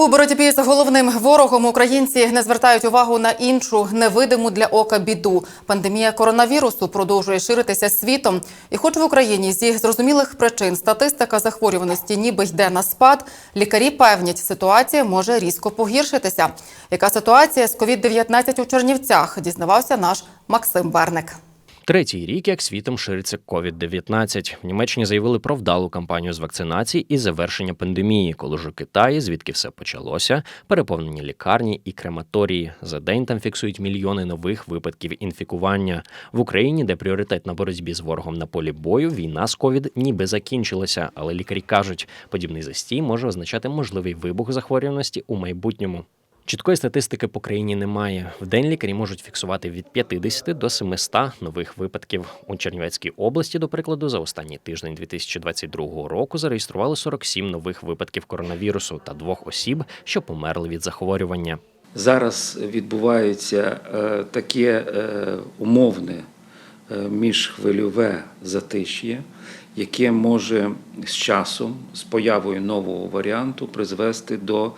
У боротьбі з головним ворогом українці не звертають увагу на іншу невидиму для ока біду. Пандемія коронавірусу продовжує ширитися світом. І, хоч в Україні зі зрозумілих причин статистика захворюваності ніби йде на спад, лікарі певнять, ситуація може різко погіршитися. Яка ситуація з COVID-19 у Чернівцях? Дізнавався наш Максим Берник. Третій рік, як світом шириться COVID-19. В Німеччині заявили про вдалу кампанію з вакцинації і завершення пандемії, коли ж у Китаї, звідки все почалося, переповнені лікарні і крематорії. За день там фіксують мільйони нових випадків інфікування. В Україні, де пріоритет на боротьбі з ворогом на полі бою, війна з ковід ніби закінчилася, але лікарі кажуть, подібний застій може означати можливий вибух захворюваності у майбутньому. Чіткої статистики по країні немає. В день лікарі можуть фіксувати від 50 до 700 нових випадків. У Чернівецькій області, до прикладу, за останній тиждень 2022 року зареєстрували 47 нових випадків коронавірусу та двох осіб, що померли від захворювання. Зараз відбувається е, таке е, умовне е, міжхвильове затиш'я, яке може з часом, з появою нового варіанту, призвести до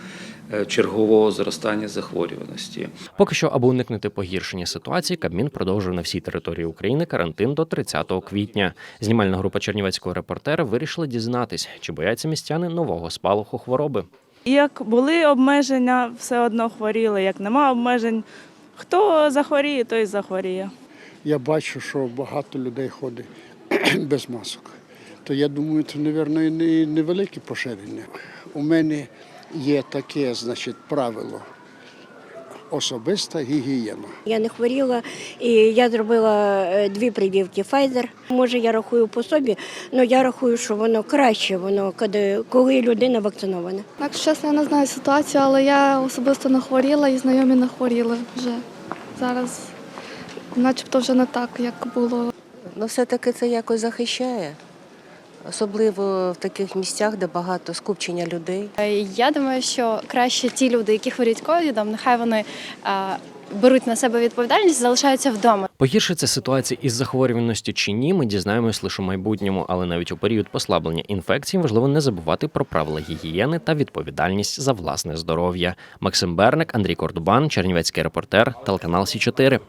чергового зростання захворюваності. Поки що, аби уникнути погіршення ситуації, Кабмін продовжив на всій території України карантин до 30 квітня. Знімальна група чернівецького репортера вирішила дізнатись, чи бояться містяни нового спалаху хвороби. Як були обмеження, все одно хворіли. Як нема обмежень, хто захворіє, той захворіє. Я бачу, що багато людей ходить без масок. То я думаю, це, мабуть, не невелике поширення. У мене є таке, значить, правило особиста гігієна. Я не хворіла, і я зробила е, дві прививки Pfizer. Може, я рахую по собі, але я рахую, що воно краще, воно коли, людина вакцинована. Якщо чесно, я не знаю ситуацію, але я особисто не хворіла і знайомі не хворіли вже. Зараз начебто вже не так, як було. Ну, все-таки це якось захищає, особливо в таких місцях, де багато скупчення людей. Е, Я думаю, що краще ті люди, які хворіють ковідом, нехай вони беруть на себе відповідальність, залишаються вдома. Погіршиться ситуація із захворюваністю чи ні, ми дізнаємось лише у майбутньому, але навіть у період послаблення інфекції важливо не забувати про правила гігієни та відповідальність за власне здоров'я. Максим Берник, Андрій Кордубан, Чернівецький репортер, телеканал Сі 4